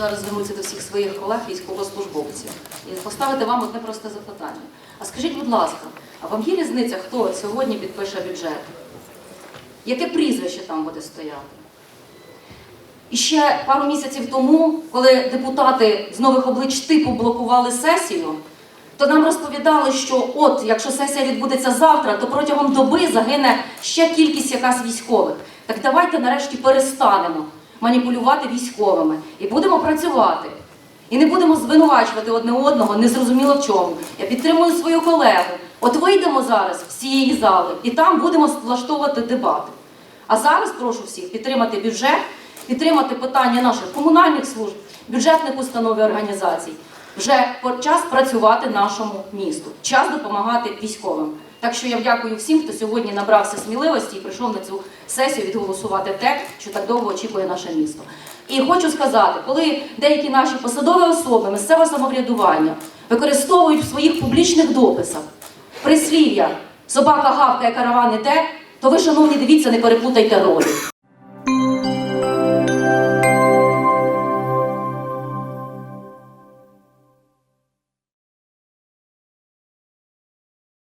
зараз звернутися до всіх своїх колег, військовослужбовців, і поставити вам одне просте запитання. А скажіть, будь ласка, а вам є різниця, хто сьогодні підпише бюджет? Яке прізвище там буде стояти? І ще пару місяців тому, коли депутати з нових облич типу блокували сесію, то нам розповідали, що от якщо сесія відбудеться завтра, то протягом доби загине ще кількість якась військових. Так давайте нарешті перестанемо маніпулювати військовими і будемо працювати. І не будемо звинувачувати одне одного, незрозуміло в чому. Я підтримую свою колегу. От вийдемо зараз з цієї зали і там будемо влаштовувати дебати. А зараз прошу всіх підтримати бюджет, підтримати питання наших комунальних служб, бюджетних установ і організацій. Вже час працювати нашому місту, час допомагати військовим. Так що я дякую всім, хто сьогодні набрався сміливості і прийшов на цю сесію відголосувати те, що так довго очікує наше місто. І хочу сказати, коли деякі наші посадові особи місцевого самоврядування використовують в своїх публічних дописах прислів'я собака гавкає, караван іде, то ви, шановні, дивіться, не переплутайте ролі.